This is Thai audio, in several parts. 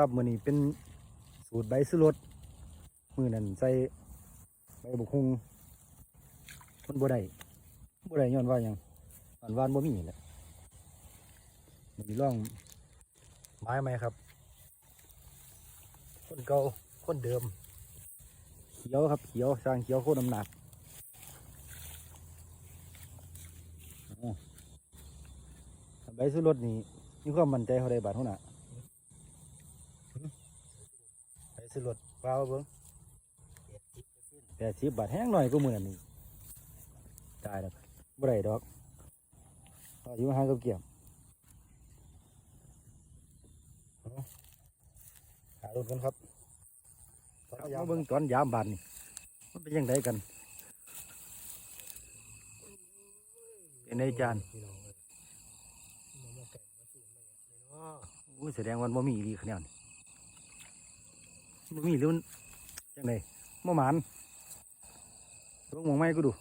ครับมือนี้เป็นสูตรใบสุรสมือนั่นใส่ใบบุกฮุงมันบ่ได้บ่ได้ย้อนว่าหยังอันวานบ่มีแหละมือนี้ล่องไม้ไหมครับ คนเก่าคนเดิม เขียวครับเขียวสร้างเขียวโคตรน้ำหนักใบสุรสนี่มีความมั่นใจเขาได้บาทเท่าน่ะไป ซื้อรถเปล่าเบิ้งแปดสิบบาทแห้งหน่อยก็มือนี่ตายแล้วบ่ได้ดอกต่ออยู่ห้างกับเกี่ยมเอาหารถกันครับมาเบิ้งตอนยามบานนี่มันเป็นยังไงกันเป็นไงจานอู้แสดงวันบ่มีอีหลีคะแนน มันมีหรือมันจังไดบ่หมานลงหมองไม้กูดู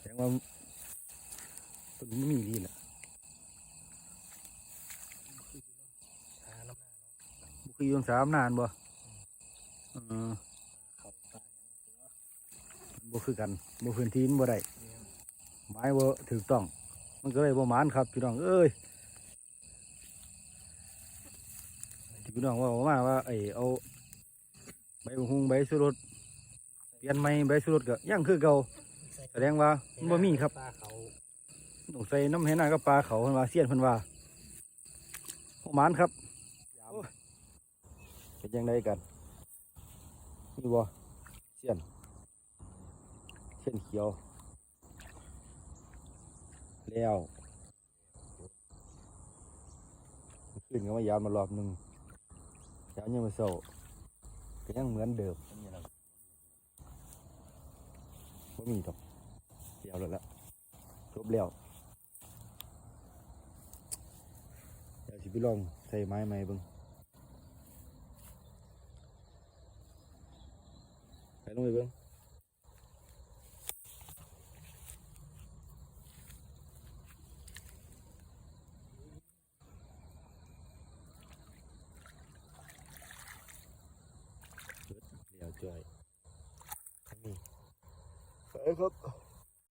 แสดงว่าตัวนี้มันมีดีแหละบุคือยู่สามนานบ่เออบ่คือกันบ่พื้นที่มันบ่ได้ไม้บ่ถูกต้อง มันก็เลยบ่หมานครับพี่น้องเอ้ย ที่ พี่น้องว่าออกมาว่าไอ้เอาใบบักหุงใบสุรสเปลี่ยนใหม่ใบสุรสก็ยังคือเก่าแสดงว่ามันบ่มีครับปลาเขาต้องใส่น้ำเห็นหน้ากับปลาเขาเพิ่นว่าเสี้ยนเพิ่นว่าพวกหมานครับโอ้ยเป็นยังไงกันนี่บ่เสี้ยนเสี้ยนเขียวแล้วขึ้นก็มายามมารอบหนึ่ง ยามยังไม่โซ่ก็ยังเหมือนเดิมไม่มีดอกเดียวแล้วละจบแล้วเดี๋ยวสิไปลองใส่ไม้ใหม่เบิ่งไปลงไปเบิ่ง ช่วยครับนี่ไปครับ